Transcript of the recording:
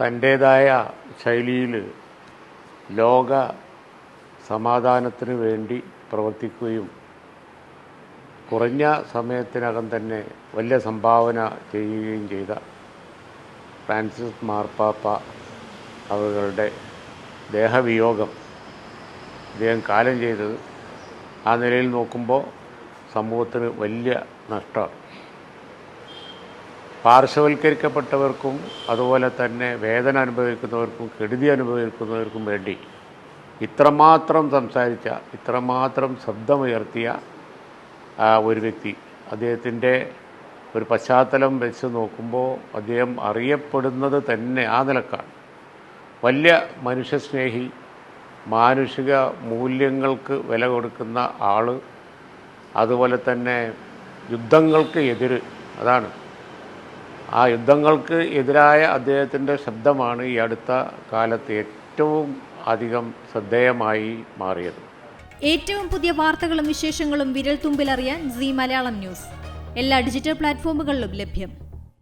തന്റേതായ ശൈലിയിൽ ലോക സമാധാനത്തിന് വേണ്ടി പ്രവർത്തിക്കുകയും കുറഞ്ഞ സമയത്തിനകം തന്നെ വലിയ സംഭാവന ചെയ്യുകയും ചെയ്ത ഫ്രാൻസിസ് മാർപ്പാപ്പ അവരുടെ ദേഹവിയോഗം അദ്ദേഹം കാലം ചെയ്തത് ആ നിലയിൽ നോക്കുമ്പോൾ സമൂഹത്തിന് വലിയ നഷ്ടമാണ്. പാർശ്വവൽക്കരിക്കപ്പെട്ടവർക്കും അതുപോലെ തന്നെ വേദന അനുഭവിക്കുന്നവർക്കും കെടുതി അനുഭവിക്കുന്നവർക്കും വേണ്ടി ഇത്രമാത്രം സംസാരിച്ച ഇത്രമാത്രം ശബ്ദമുയർത്തിയ ഒരു വ്യക്തി. അദ്ദേഹത്തിന്റെ ഒരു പശ്ചാത്തലം വെച്ച് നോക്കുമ്പോൾ അദ്ദേഹം അറിയപ്പെടുന്നത് തന്നെ ആ നിലക്കാണ്. വലിയ മനുഷ്യസ്നേഹി മാനുഷിക മൂല്യങ്ങൾക്ക് വില കൊടുക്കുന്ന ആൾ അതുപോലെ തന്നെ യുദ്ധങ്ങൾക്ക് എതിര്. അതാണ് ആ യുദ്ധങ്ങൾക്ക് എതിരായ അദ്ദേഹത്തിന്റെ ശബ്ദമാണ് ഈ അടുത്ത കാലത്ത് ഏറ്റവും അധികം ശ്രദ്ധേയമായി മാറിയത്. ഏറ്റവും പുതിയ വാർത്തകളും വിശേഷങ്ങളും വിരൽ തുമ്പിലറിയാൻ സി മലയാളം ന്യൂസ്. എല്ലാ ഡിജിറ്റൽ പ്ലാറ്റ്ഫോമുകളിലും ലഭ്യം.